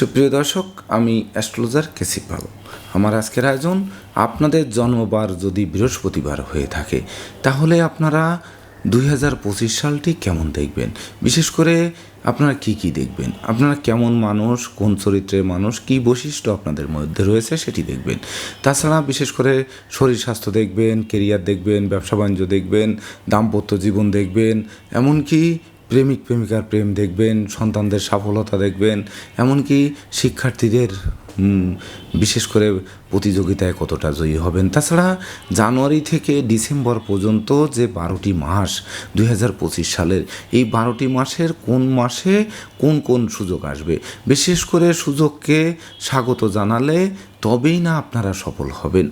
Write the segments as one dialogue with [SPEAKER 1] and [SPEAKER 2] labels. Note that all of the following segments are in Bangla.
[SPEAKER 1] সুপ্রিয় দর্শক, আমি অ্যাস্ট্রোলজার কেসি পাল। আমার আজকের আয়োজন, আপনাদের জন্মবার যদি বৃহস্পতিবার হয়ে থাকে, তাহলে আপনারা দুই হাজার পঁচিশ সালটি কেমন দেখবেন? বিশেষ করে আপনারা কি কি দেখবেন? আপনারা কেমন মানুষ, কোন চরিত্রের মানুষ, কি বৈশিষ্ট্য আপনাদের মধ্যে রয়েছে সেটি দেখবেন। তাছাড়া বিশেষ করে শরীর স্বাস্থ্য দেখবেন কেরিয়ার দেখবেন, ব্যবসা বাণিজ্য দেখবেন, দাম্পত্য জীবন দেখবেন, এমনকি প্রেমিক, প্রেমিকার প্রেম দেখবেন, সন্তানদের সফলতা দেখবেন, এমনকি শিক্ষার্থীদের বিশেষ করে প্রতিযোগিতায় কতটা জয়ী হবেন। তাছাড়া জানুয়ারি থেকে ডিসেম্বর পর্যন্ত যে বারোটি মাস দুই হাজার পঁচিশ সালের, এই বারোটি মাসের কোন মাসে কোন কোন সুযোগ আসবে? বিশেষ করে সুযোগকে স্বাগত জানালে তবেই না আপনারা সফল হবেন।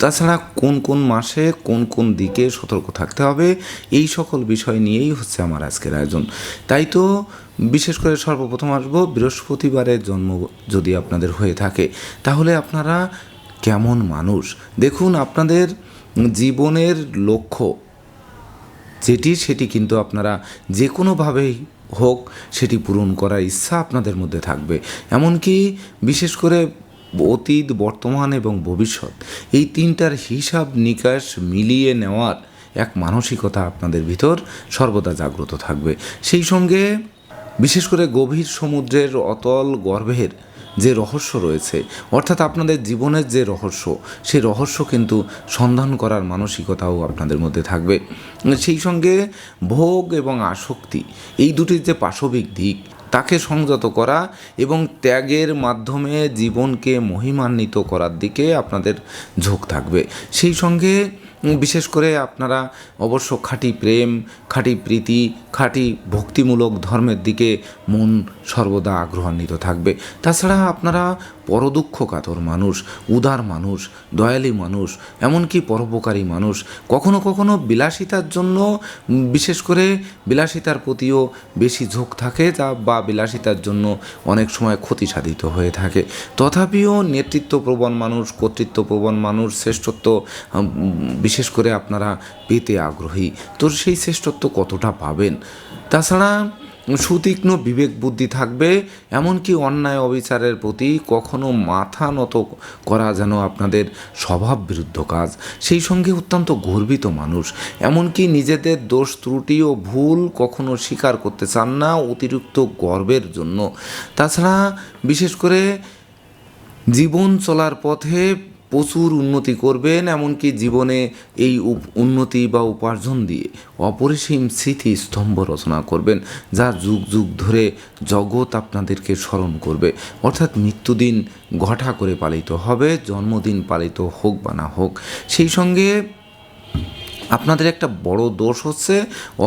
[SPEAKER 1] তাছাড়া কোন কোন মাসে কোন কোন দিকে সতর্ক থাকতে হবে, এই সকল বিষয় নিয়েই হচ্ছে আমার আজকের আয়োজন। তাই তো বিশেষ করে সর্বপ্রথম আসব, বৃহস্পতিবারের জন্ম যদি আপনাদের হয়ে থাকে, তাহলে আপনারা কেমন মানুষ? দেখুন, আপনাদের জীবনের লক্ষ্য যেটি, সেটি কিন্তু আপনারা যে কোনোভাবেই হোক, সেটি পূরণ করার ইচ্ছা আপনাদের মধ্যে থাকবে। এমনকি বিশেষ করে অতীত, বর্তমান এবং ভবিষ্যৎ। এই তিনটার হিসাব নিকাশ মিলিয়ে নেওয়ার এক মানসিকতা আপনাদের ভিতর সর্বদা জাগ্রত থাকবে। সেই সঙ্গে বিশেষ করে গভীর সমুদ্রের অতল গর্ভের যে রহস্য রয়েছে, অর্থাৎ আপনাদের জীবনের যে রহস্য, সেই রহস্য কিন্তু সন্ধান করার মানসিকতাও আপনাদের মধ্যে থাকবে। সেই সঙ্গে ভোগ এবং আসক্তি, এই দুটির যে পাশবিক দিক তাকে সংযত করা এবং ত্যাগের মাধ্যমে জীবনকে মহিমান্বিত করার দিকে আপনাদের ঝোঁক থাকবে। সেই সঙ্গে বিশেষ করে আপনারা অবশ্য খাঁটি প্রেম, খাঁটি প্রীতি, খাঁটি ভক্তিমূলক ধর্মের দিকে মন সর্বদা আগ্রহান্বিত থাকবে। তাছাড়া আপনারা পরদুঃখ কাতর মানুষ, উদার মানুষ, দয়ালু মানুষ, এমনকি পরোপকারী মানুষ, কখনো কখনো বিলাসিতার জন্য, বিশেষ করে বিলাসিতার প্রতিও বেশি ঝোঁক থাকে যা বা বিলাসিতার জন্য অনেক সময় ক্ষতি সাধিত হয়ে থাকে। তথাপিও নেতৃত্বপ্রবণ মানুষ, কর্তৃত্বপ্রবণ মানুষ, শ্রেষ্ঠত্ব বিশেষ করে আপনারা পেতে আগ্রহী। তো সেই শ্রেষ্ঠত্ব কতটা পাবেন? তাছাড়া সুতীক্ষ্ণ বিবেক বুদ্ধি থাকবে, এমনকি অন্যায় অবিচারের প্রতি কখনো মাথা নত করা যেন আপনাদের স্বভাব বিরুদ্ধ কাজ। সেই সঙ্গে অত্যন্ত গর্বিত মানুষ, এমনকি নিজেদের দোষ, ত্রুটি ও ভুল কখনো স্বীকার করতে চান না অতিরিক্ত গর্বের জন্য। তাছাড়া বিশেষ করে জীবন চলার পথে প্রচুর উন্নতি করবেন, এমনকি জীবনে এই উন্নতি বা উপার্জন দিয়ে অপরিসীম স্মৃতি স্তম্ভ রচনা করবেন, যা যুগ যুগ ধরে জগৎ আপনাদেরকে স্মরণ করবে। অর্থাৎ মৃত্যুদিন ঘটা করে পালিত হবে, জন্মদিন পালিত হোক বা না হোক। সেই সঙ্গে আপনাদের একটা বড় দোষ হচ্ছে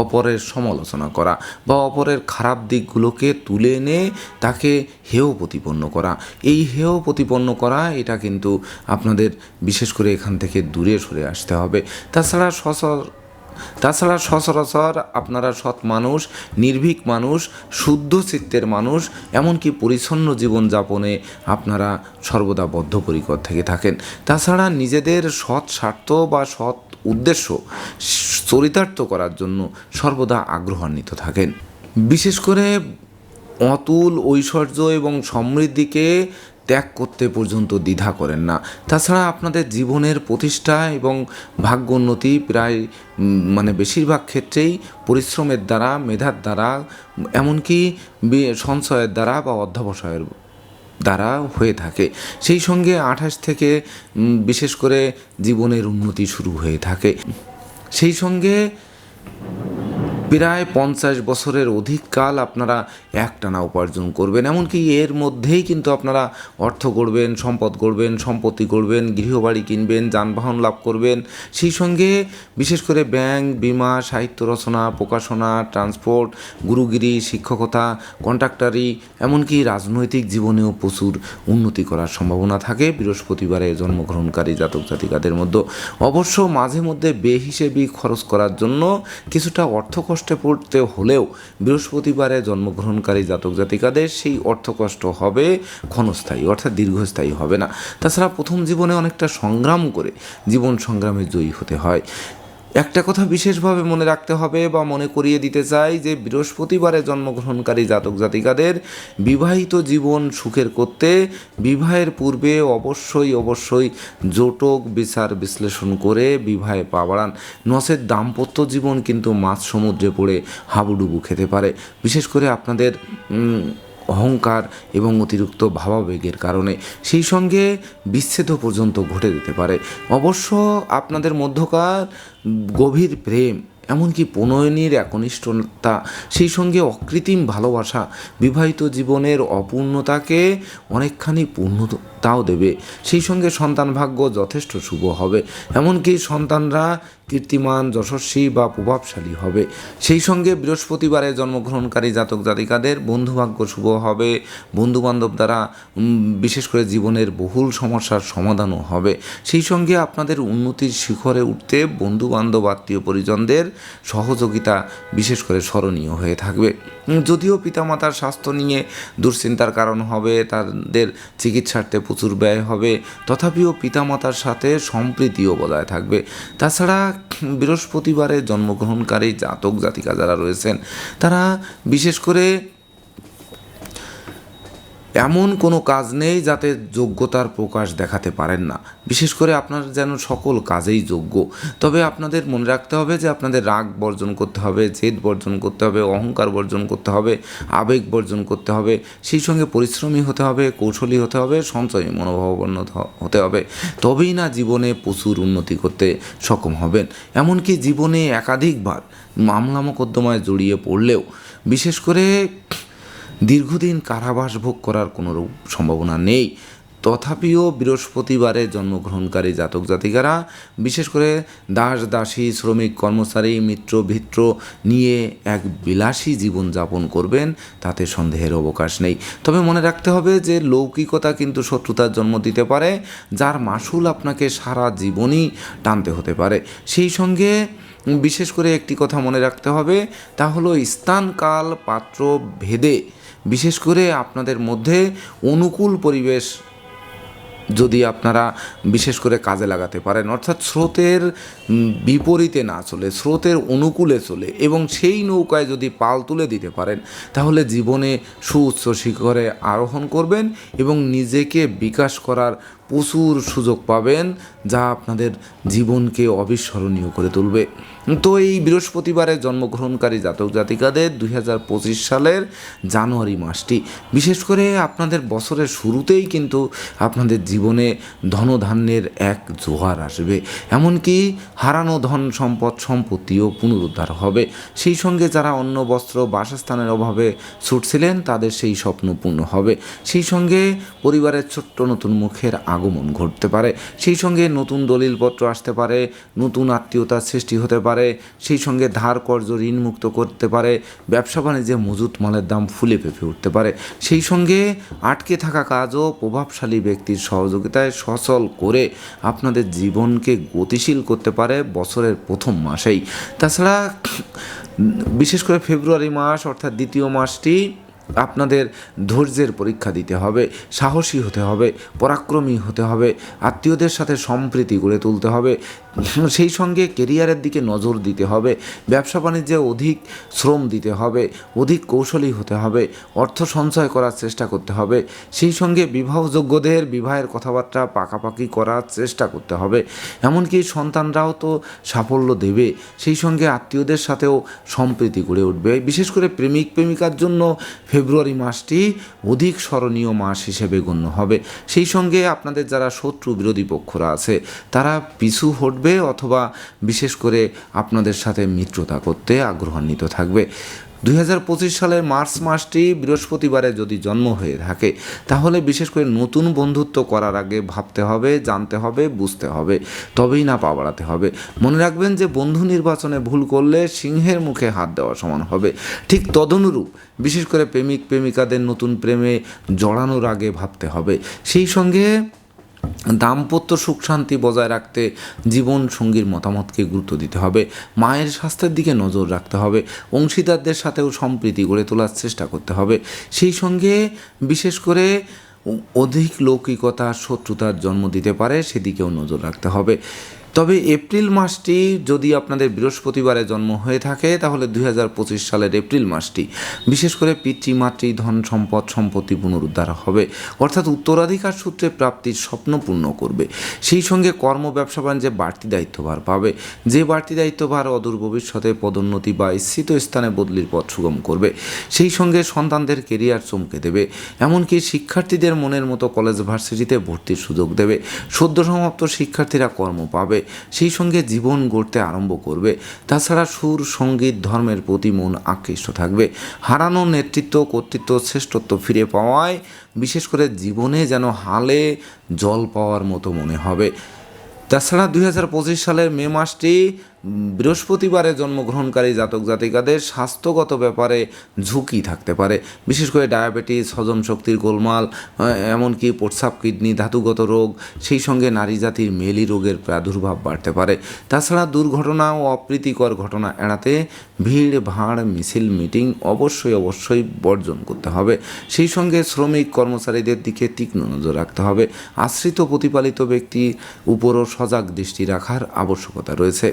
[SPEAKER 1] অপরের সমালোচনা করা বা অপরের খারাপ দিকগুলোকে তুলে এনে তাকে হেয় প্রতিপন্ন করা। এই হেয় প্রতিপন্ন করা, এটা কিন্তু আপনাদের বিশেষ করে এখান থেকে দূরে সরে আসতে হবে। তাছাড়া সচর, তাছাড়া সচরাচর আপনারা সৎ মানুষ, নির্ভীক মানুষ, শুদ্ধ চিত্তের মানুষ, এমনকি পরিচ্ছন্ন জীবনযাপনে আপনারা সর্বদা বদ্ধপরিকর থেকে থাকেন। তাছাড়া নিজেদের সৎ স্বার্থ বা সৎ উদ্দেশ্য চরিতার্থ করার জন্য সর্বদা আগ্রহান্বিত থাকেন। বিশেষ করে অতুল ঐশ্বর্য এবং সমৃদ্ধিকে ত্যাগ করতে পর্যন্ত দ্বিধা করেন না। তাছাড়া আপনাদের জীবনের প্রতিষ্ঠা এবং ভাগ্যোন্নতি প্রায় মানে বেশিরভাগ ক্ষেত্রেই পরিশ্রমের দ্বারা, মেধার দ্বারা, এমনকি সঞ্চয়ের দ্বারা বা অধ্যবসায়ের দ্বারা হয়ে থাকে। সেই সঙ্গে আঠাশ থেকে বিশেষ করে জীবনের উন্নতি শুরু হয়ে থাকে। সেই সঙ্গে প্রায় পঞ্চাশ বছরের অধিক কাল আপনারা একটানা উপার্জন করবেন। এমনকি এর মধ্যেই কিন্তু আপনারা অর্থ গড়বেন সম্পদ গড়বেন সম্পত্তি গড়বেন গৃহবাড়ি কিনবেন, যানবাহন লাভ করবেন। সেই সঙ্গে বিশেষ করে ব্যাংক, বিমা, সাহিত্য রচনা, প্রকাশনা, ট্রান্সপোর্ট, গুরুগিরি, শিক্ষকতা, কন্ট্রাক্টারি, এমনকি রাজনৈতিক জীবনেও প্রচুর উন্নতি করার সম্ভাবনা থাকে। বৃহস্পতিবারে জন্মগ্রহণকারী জাতক জাতিকাদের মধ্যে। অবশ্য মাঝে মধ্যে বেহিসেবি খরচ করার জন্য কিছুটা অর্থ কষ্টে পড়তে হলেও বৃহস্পতিবারে জন্মগ্রহণকারী জাতক জাতিকাদের সেই অর্থ কষ্ট হবে ক্ষণস্থায়ী, অর্থাৎ দীর্ঘস্থায়ী হবে না। তাছাড়া প্রথম জীবনে অনেকটা সংগ্রাম করে জীবন সংগ্রামে জয়ী হতে হয়। একটা কথা বিশেষভাবে মনে রাখতে হবে বা মনে করিয়ে দিতে চাই যে বৃহস্পতিবারে জন্মগ্রহণকারী জাতক জাতিকাদের বিবাহিত জীবন সুখের করতে বিবাহের পূর্বে অবশ্যই অবশ্যই জোটক বিচার বিশ্লেষণ করে বিবাহে পা বাড়ান। নসের দাম্পত্য জীবন কিন্তু মাছ সমুদ্রে পড়ে হাবুডুবু খেতে পারে। বিশেষ করে আপনাদের অহংকার এবং অতিরিক্ত ভাবাবেগের কারণে সেই সঙ্গে বিচ্ছেদ পর্যন্ত ঘটে যেতে পারে। অবশ্য আপনাদের মধ্যকার গভীর প্রেম, এমনকি প্রণয়নীর একনিষ্ঠতা, সেই সঙ্গে অকৃত্রিম ভালোবাসা বিবাহিত জীবনের অপূর্ণতাকে অনেকখানি পূর্ণতাও দেবে। সেই সঙ্গে সন্তান ভাগ্য যথেষ্ট শুভ হবে। এমনকি সন্তানরা কীর্তিমান, যশস্বী বা প্রভাবশালী হবে। সেই সঙ্গে বৃহস্পতিবারে জন্মগ্রহণকারী জাতক জাতিকাদের বন্ধুভাগ্য শুভ হবে। বন্ধুবান্ধব দ্বারা বিশেষ করে জীবনের বহুল সমস্যার সমাধানও হবে। সেই সঙ্গে আপনাদের উন্নতির শিখরে উঠতে বন্ধুবান্ধব, আত্মীয় পরিজনদের সহযোগিতা বিশেষ করে স্মরণীয় হয়ে থাকবে। যদিও পিতামাতার স্বাস্থ্য নিয়ে দুশ্চিন্তার কারণ হবে, তাদের চিকিৎসার্থে প্রচুর ব্যয় হবে, তথাপিও পিতামাতার সাথে সম্প্রীতিও বজায় থাকবে। তাছাড়া বৃহস্পতিবারে জন্মগ্রহণকারী জাতক জাতিকা যারা রয়েছেন তারা বিশেষ করে এমন কোনো কাজ নেই যাতে যোগ্যতার প্রকাশ দেখাতে পারেন না। বিশেষ করে আপনার যেন সকল কাজেই যোগ্য। তবে আপনাদের মনে রাখতে হবে যে আপনাদের রাগ বর্জন করতে হবে, জেদ বর্জন করতে হবে, অহংকার বর্জন করতে হবে, আবেগ বর্জন করতে হবে, সেই সঙ্গে পরিশ্রমী হতে হবে, কৌশলী হতে হবে, সঞ্চয়ী মনোভাবাপন্ন হতে হবে। তবেই না জীবনে প্রচুর উন্নতি করতে সক্ষম হবেন। এমনকি জীবনে একাধিকবার মামলা মোকদ্দমায় জড়িয়ে পড়লেও, বিশেষ করে দীর্ঘদিন কারাবাস ভোগ করার কোনো সম্ভাবনা নেই। তথাপিও বৃহস্পতিবারে জন্মগ্রহণকারী জাতক জাতিকারা, বিশেষ করে দাস দাসী, শ্রমিক, কর্মচারী, মিত্র, ভিত্র নিয়ে এক বিলাসী জীবনযাপন করবেন, তাতে সন্দেহের অবকাশ নেই। তবে মনে রাখতে হবে যে লৌকিকতা কিন্তু শত্রুতার জন্ম দিতে পারে, যার মাসুল আপনাকে সারা জীবনই টানতে হতে পারে। সেই সঙ্গে বিশেষ করে একটি কথা মনে রাখতে হবে, তা হলো স্থান কাল পাত্র ভেদে বিশেষ করে আপনাদের মধ্যে অনুকূল পরিবেশ যদি আপনারা বিশেষ করে কাজে লাগাতে পারেন, অর্থাৎ স্রোতের বিপরীতে না চলে, স্রোতের অনুকূলে চলে, এবং সেই নৌকায় যদি পাল তুলে দিতে পারেন, তাহলে জীবনে সুউচ্চ শিখরে আরোহণ করবেন এবং নিজেকে বিকাশ করার প্রচুর সুযোগ পাবেন, যা আপনাদের জীবনকে অবিস্মরণীয় করে তুলবে। তো এই বৃহস্পতিবারে জন্মগ্রহণকারী জাতক জাতিকাদের দুই হাজার পঁচিশ সালের জানুয়ারি মাসটি। বিশেষ করে আপনাদের বছরের শুরুতেই কিন্তু আপনাদের জীবনে ধনধান্যের এক জোয়ার আসবে। এমনকি হারানো ধন সম্পদ সম্পত্তিও পুনরুদ্ধার হবে। সেই সঙ্গে যারা অন্য বস্ত্র, বাসস্থানের অভাবে ছুটছিলেন, তাদের সেই স্বপ্ন পূর্ণ হবে। সেই সঙ্গে পরিবারের ছোট্ট নতুন মুখের আগমন ঘটতে পারে। সেই সঙ্গে নতুন দলিলপত্র আসতে পারে, নতুন আত্মীয়তার সৃষ্টি হতে পারে সেই সঙ্গে ধার কর্য ঋণ মুক্ত করতে পারে, ব্যবসা বাণিজ্যে মজুত মালের দাম ফুলে ফেঁপে উঠতে পারে। সেই সঙ্গে আটকে থাকা কাজও প্রভাবশালী ব্যক্তির সহযোগিতায় সচল করে আপনাদের জীবনকে গতিশীল করতে পারে বছরের প্রথম মাসেই। তাছাড়া, বিশেষ করে ফেব্রুয়ারি মাস অর্থাৎ দ্বিতীয় মাসটি আপনাদের ধৈর্যের পরীক্ষা দিতে হবে, সাহসী হতে হবে, পরাক্রমী হতে হবে, আত্মীয়দের সাথে সম্প্রীতি গড়ে তুলতে হবে সেই সঙ্গে কেরিয়ারের দিকে নজর দিতে হবে, ব্যবসা বাণিজ্যে অধিক শ্রম দিতে হবে, অধিক কৌশলী হতে হবে, অর্থ সঞ্চয় করার চেষ্টা করতে হবে, সেই সঙ্গে বিবাহযোগ্যদের বিবাহের কথাবার্তা পাকাপাকি করার চেষ্টা করতে হবে। এমনকি সন্তানরাও তো সাফল্য দেবে, সেই সঙ্গে আত্মীয়দের সাথেও সম্প্রীতি গড়ে উঠবে। বিশেষ করে প্রেমিক প্রেমিকার জন্য ফেব্রুয়ারি মাসটি অধিক স্মরণীয় মাস হিসেবে গণ্য হবে। সেই সঙ্গে আপনাদের যারা শত্রু বিরোধী পক্ষরা আছে, তারা পিছু হটবে। অথবা বিশেষ করে আপনাদের সাথে মিত্রতা করতে আগ্রহান্বিত থাকবে। দুই হাজার পঁচিশ সালের মার্চ মাসটি বৃহস্পতিবারে যদি জন্ম হয়ে থাকে, তাহলে বিশেষ করে নতুন বন্ধুত্ব করার আগে ভাবতে হবে, জানতে হবে, বুঝতে হবে, তবেই না পা বাড়াতে হবে। মনে রাখবেন যে বন্ধু নির্বাচনে ভুল করলে সিংহের মুখে হাত দেওয়া সমান হবে। ঠিক তদনুরূপ বিশেষ করে প্রেমিক প্রেমিকাদের নতুন প্রেমে জড়ানোর আগে ভাবতে হবে। সেই সঙ্গে দাম্পত্য সুখ শান্তি বজায় রাখতে জীবন সঙ্গীর মতামতকে গুরুত্ব দিতে হবে। মায়ের স্বাস্থ্যের দিকে নজর রাখতে হবে। অংশীদারদের সাথেও সম্প্রীতি গড়ে তোলার চেষ্টা করতে হবে। সেই সঙ্গে বিশেষ করে অধিক লৌকিকতা, শত্রুতার জন্ম দিতে পারে, সেদিকেও নজর রাখতে হবে। তবে এপ্রিল মাসটি যদি আপনাদের বৃহস্পতিবারে জন্ম হয়ে থাকে, তাহলে দুই হাজার পঁচিশ সালের এপ্রিল মাসটি। বিশেষ করে পিতৃমাতৃ ধন, সম্পদ, সম্পত্তি পুনরুদ্ধার হবে। অর্থাৎ উত্তরাধিকার সূত্রে প্রাপ্তির স্বপ্ন পূর্ণ করবে। সেই সঙ্গে কর্ম, ব্যবসা, বাণিজ্যে বাড়তি দায়িত্বভার পাবে। যে বাড়তি দায়িত্বভার অদূর ভবিষ্যতে পদোন্নতি বা ইচ্ছিত স্থানে বদলির পথ সুগম করবে, সেই সঙ্গে সন্তানদের কেরিয়ার চমকে দেবে। এমনকি শিক্ষার্থীদের মনের মতো কলেজ ভার্সিটিতে ভর্তির সুযোগ দেবে। সদ্য সমাপ্ত শিক্ষার্থীরা কর্ম পাবে। সেই সঙ্গে জীবন গড়তে আরম্ভ করবে। তাছাড়া সুর, সংগীত, ধর্মের প্রতি মন আকৃষ্ট থাকবে। হারানো নেতৃত্ব, কর্তৃত্ব, শ্রেষ্ঠত্ব ফিরে পাওয়ায় বিশেষ করে জীবনে যেন হালে জল পাওয়ার মতো মনে হবে। তাছাড়া দুই হাজার পঁচিশ সালের মে মাসটি বৃহস্পতিবারে জন্মগ্রহণকারী জাতক জাতিকাদের স্বাস্থ্যগত ব্যাপারে ঝুঁকি থাকতে পারে। বিশেষ করে ডায়াবেটিস, হজম শক্তির গোলমাল এমনকি প্রস্রাব কিডনি, ধাতুগত রোগ, সেই সঙ্গে নারী জাতির মেলি রোগের প্রাদুর্ভাব বাড়তে পারে। তাছাড়া দুর্ঘটনা ও অপ্রীতিকর ঘটনা এড়াতে ভিড়, ভাড়, মিছিল, মিটিং অবশ্যই অবশ্যই বর্জন করতে হবে। সেই সঙ্গে শ্রমিক কর্মচারীদের দিকে তীক্ষ্ণ নজর রাখতে হবে। আশ্রিত প্রতিপালিত ব্যক্তির উপরও সজাগ দৃষ্টি রাখার আবশ্যকতা রয়েছে।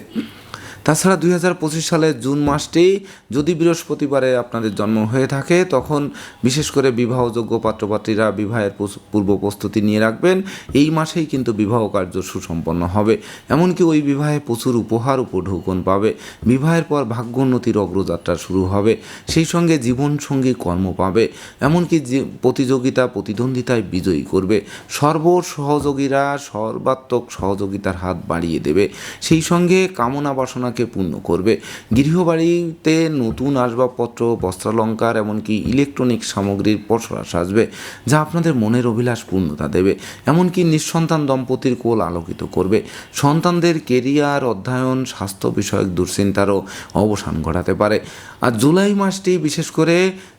[SPEAKER 1] তাছাড়া দুই হাজার পঁচিশ সালের জুন মাসটি যদি বৃহস্পতিবারে আপনাদের জন্ম হয়ে থাকে, তখন বিশেষ করে বিবাহযোগ্য পাত্রপাত্রীরা বিবাহের পূর্ব প্রস্তুতি নিয়ে রাখবেন। এই মাসেই কিন্তু বিবাহ কার্য সুসম্পন্ন হবে। এমনকি ওই বিবাহে প্রচুর উপহার উপঢৌকন পাবে। বিবাহের পর ভাগ্যোন্নতির অগ্রযাত্রা শুরু হবে। সেই সঙ্গে জীবনসঙ্গী কর্ম পাবে। এমনকি যে প্রতিযোগিতা, প্রতিদ্বন্দ্বিতায় বিজয়ী করবে। সর্ব সহযোগীরা সর্বাত্মক সহযোগিতার হাত বাড়িয়ে দেবে। সেই সঙ্গে কামনা বাসনাকে পূর্ণ করবে। গৃহবাড়িতে নতুন আসবাবপত্র, বস্ত্রালঙ্কার, এমনকি ইলেকট্রনিক সামগ্রীর পসরা সাজবে যা আপনাদের মনের অভিলাষ পূর্ণতা দেবে। এমনকি নিঃসন্তান দম্পতির কোল আলোকিত করবে। সন্তানদের কেরিয়ার, অধ্যয়ন, স্বাস্থ্য বিষয়ক দুশ্চিন্তারও অবসান ঘটাতে পারে। আর জুলাই মাসটি বিশেষ করে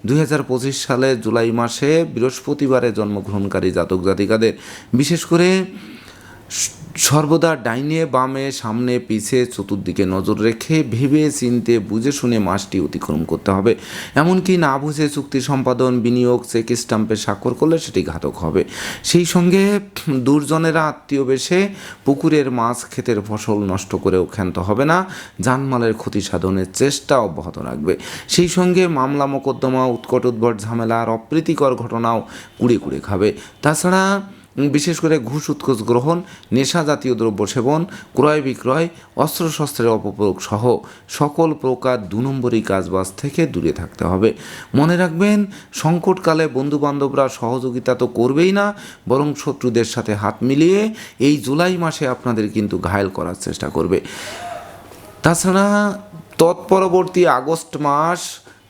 [SPEAKER 1] দুই হাজার পঁচিশ সালে জুলাই মাসে বৃহস্পতিবারে জন্মগ্রহণকারী জাতক জাতিকাদের বিশেষ করে সর্বদা ডাইনে বামে, সামনে, পিছে, চতুর্দিকে নজর রেখে ভেবে চিনতে, বুঝে শুনে মাসটি অতিক্রম করতে হবে। এমনকি না বুঝে চুক্তি সম্পাদন, বিনিয়োগ, চেক স্টাম্পে স্বাক্ষর করলে সেটি ঘাতক হবে। সেই সঙ্গে দুর্জনেরা আত্মীয় বেশে পুকুরের মাছ, ক্ষেতের ফসল নষ্ট করেও ক্ষান্ত হবে না। জানমালের ক্ষতি সাধনের চেষ্টা অব্যাহত রাখবে। সেই সঙ্গে মামলা, মোকদ্দমা, উৎকট উদ্ভট ঝামেলা আর অপ্রীতিকর ঘটনাও কুড়ে কুড়ে খাবে। তাছাড়া বিশেষ করে ঘুষ, উৎকোচ গ্রহণ, নেশা জাতীয় দ্রব্য সেবন, ক্রয় বিক্রয় অস্ত্রশস্ত্রের অপপ্রয়োগ সহ সকল প্রকার দু নম্বরী কাজবাজ থেকে দূরে থাকতে হবে। মনে রাখবেন, সংকটকালে বন্ধুবান্ধবরা সহযোগিতা তো করবেই না, বরং শত্রুদের সাথে হাত মিলিয়ে এই জুলাই মাসে আপনাদের কিন্তু ঘায়েল করার চেষ্টা করবে। তাছাড়া তৎপরবর্তী আগস্ট মাস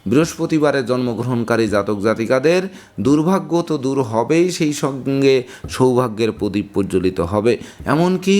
[SPEAKER 1] বৃহস্পতিবারে জন্মগ্রহণকারী জাতক জাতিকাদের দুর্ভাগ্য তো দূর হবেই, সেই সঙ্গে সৌভাগ্যের প্রদীপ প্রজ্বলিত হবে। এমনকি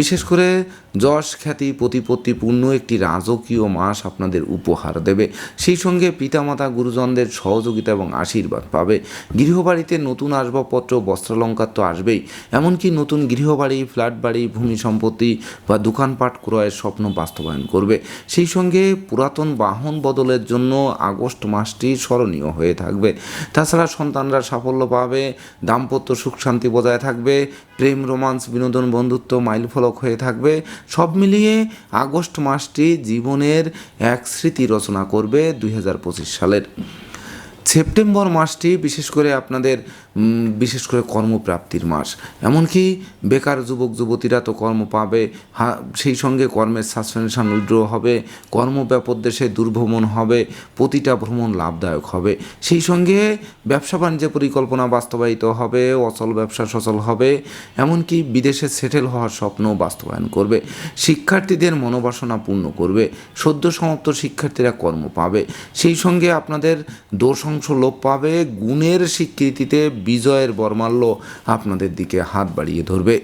[SPEAKER 1] বিশেষ করে যশ খ্যাতি প্রতিপত্তিপূর্ণ একটি রাজকীয় মাস আপনাদের উপহার দেবে। সেই সঙ্গে পিতামাতা গুরুজনদের সহযোগিতা এবং আশীর্বাদ পাবে। গৃহবাড়িতে নতুন আসবাবপত্র, বস্ত্রালঙ্কার তো আসবেই। এমনকি নতুন গৃহবাড়ি ফ্ল্যাট বাড়ি ভূমি সম্পত্তি বা দোকানপাট ক্রয়ের স্বপ্ন বাস্তবায়ন করবে। সেই সঙ্গে পুরাতন বাহন বদলের জন্য আগস্ট মাসটি স্মরণীয় হয়ে থাকবে। তাছাড়া সন্তানরা সাফল্য পাবে, দাম্পত্য সুখ শান্তি বজায় থাকবে, প্রেম, রোমান্স, বিনোদন, বন্ধুত্ব মাইলফলক হয়ে থাকবে। সব মিলিয়ে আগস্ট মাসটি জীবনের এক স্মৃতি রচনা করবে দুই হাজার পঁচিশ সালের। সেপ্টেম্বর মাসটি বিশেষ করে আপনাদের বিশেষ করে কর্মপ্রাপ্তির মাস। এমনকি বেকার যুবক, যুবতীরা তো কর্ম পাবে সেই সঙ্গে কর্মের সাসপেনশন উইড্র হবে কর্মব্যাপক দেশে দুর্ভ্রমণ হবে, প্রতিটা ভ্রমণ লাভদায়ক হবে। সেই সঙ্গে ব্যবসা বাণিজ্য পরিকল্পনা বাস্তবায়িত হবে, অচল ব্যবসা সচল হবে, এমনকি বিদেশে সেটেল হওয়ার স্বপ্ন বাস্তবায়ন করবে। শিক্ষার্থীদের মনোবাসনা পূর্ণ করবে, সদ্য সমাপ্ত শিক্ষার্থীরা কর্ম পাবে। সেই সঙ্গে আপনাদের দোষ অংশ লোপ পাবে, গুণের স্বীকৃতিতে বিজয়ের বর্মাল্য আপনাদের দিকে হাত বাড়িয়ে ধরবে।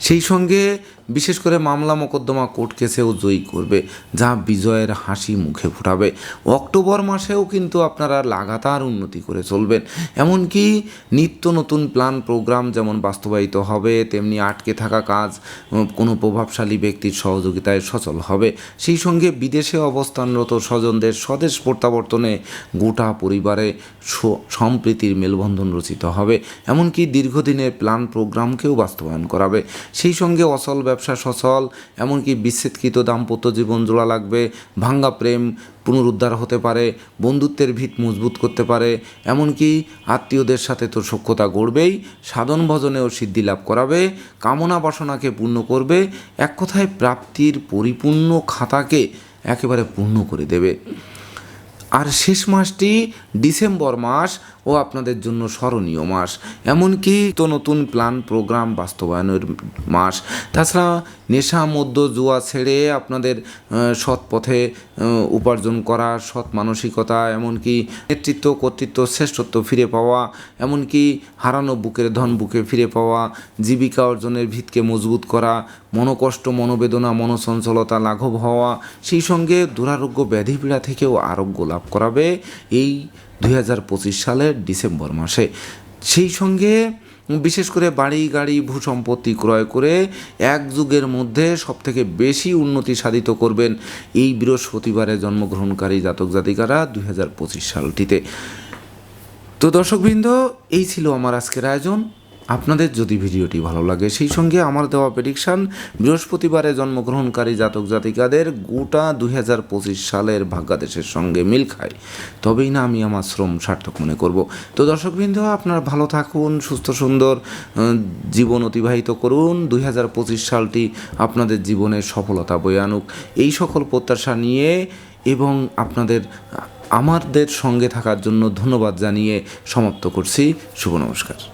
[SPEAKER 1] সেই সঙ্গে বিশেষ করে মামলা মোকদ্দমা কোর্ট কেসেও জয়ী করবে, যা বিজয়ের হাসি মুখে ফুটাবে। অক্টোবর মাসেও কিন্তু আপনারা লাগাতার উন্নতি করে চলবেন। এমনকি নিত্য নতুন প্ল্যান প্রোগ্রাম যেমন বাস্তবায়িত হবে, তেমনি আটকে থাকা কাজ কোনো প্রভাবশালী ব্যক্তির সহযোগিতায় সচল হবে। সেই সঙ্গে বিদেশে অবস্থানরত স্বজনদের স্বদেশ প্রত্যাবর্তনে গোটা পরিবারে সম্প্রীতির মেলবন্ধন রচিত হবে। এমনকি দীর্ঘদিনের প্ল্যান প্রোগ্রামকেও বাস্তবায়ন করাবে। সেই সঙ্গে অসল ব্যবসা সচল, এমনকি বিচ্ছেদকৃত দাম্পত্য জীবন জোড়া লাগবে, ভাঙ্গা প্রেম পুনরুদ্ধার হতে পারে, বন্ধুত্বের ভিত মজবুত করতে পারে, এমনকি আত্মীয়দের সাথে তো সখ্যতা গড়বেই, সাধন ভজনেও সিদ্ধি লাভ করাবে, কামনা বাসনাকে পূর্ণ করবে, এক কথায় প্রাপ্তির পরিপূর্ণ খাতাকে একেবারে পূর্ণ করে দেবে। আর শেষ মাসটি ডিসেম্বর মাস ও আপনাদের জন্য স্মরণীয় মাস। এমনকি তো নতুন প্ল্যান প্রোগ্রাম বাস্তবায়নের মাস। তাছাড়া নেশা মধ্য জুয়া ছেড়ে আপনাদের সৎ পথে উপার্জন করা, সৎ মানসিকতা, এমনকি নেতৃত্ব, কর্তৃত্ব, শ্রেষ্ঠত্ব ফিরে পাওয়া, এমনকি হারানো বুকের ধন বুকে ফিরে পাওয়া, জীবিকা অর্জনের ভিতকে মজবুত করা, মনোকষ্ট, মনোবেদনা, মনোচঞ্চলতা লাঘব হওয়া, সেই সঙ্গে দুরারোগ্য ব্যাধি পীড়া থেকেও আরোগ্য লাভ করাবে এই দুই হাজার পঁচিশ সালের ডিসেম্বর মাসে। সেই সঙ্গে বিশেষ করে বাড়ি, গাড়ি ভূ সম্পত্তি ক্রয় করে এক যুগের মধ্যে সবথেকে বেশি উন্নতি সাধিত করবেন এই বৃহস্পতিবারে জন্মগ্রহণকারী জাতক জাতিকারা দুই হাজার পঁচিশ সালটিতে। তো দর্শকবৃন্দ, এই ছিল আমার আজকের আয়োজন। আপনাদের যদি ভিডিওটি ভালো লাগে, সেই সঙ্গে আমার দেওয়া প্রেডিকশান বৃহস্পতিবারে জন্মগ্রহণকারী জাতক জাতিকাদের গোটা দুই হাজার পঁচিশ সালের ভাগ্যাদেশের সঙ্গে মিল খায়। তবেই না আমি আমার শ্রম সার্থক মনে করব। তো দর্শকবৃন্দ, আপনারা ভালো থাকুন, সুস্থ, সুন্দর জীবন অতিবাহিত করুন। দুই হাজার পঁচিশ সালটি আপনাদের জীবনে সফলতা বয়ে আনুক। এই সকল প্রত্যাশা নিয়ে এবং আপনাদের, আমাদের সঙ্গে থাকার জন্য ধন্যবাদ জানিয়ে সমাপ্ত করছি। শুভ নমস্কার।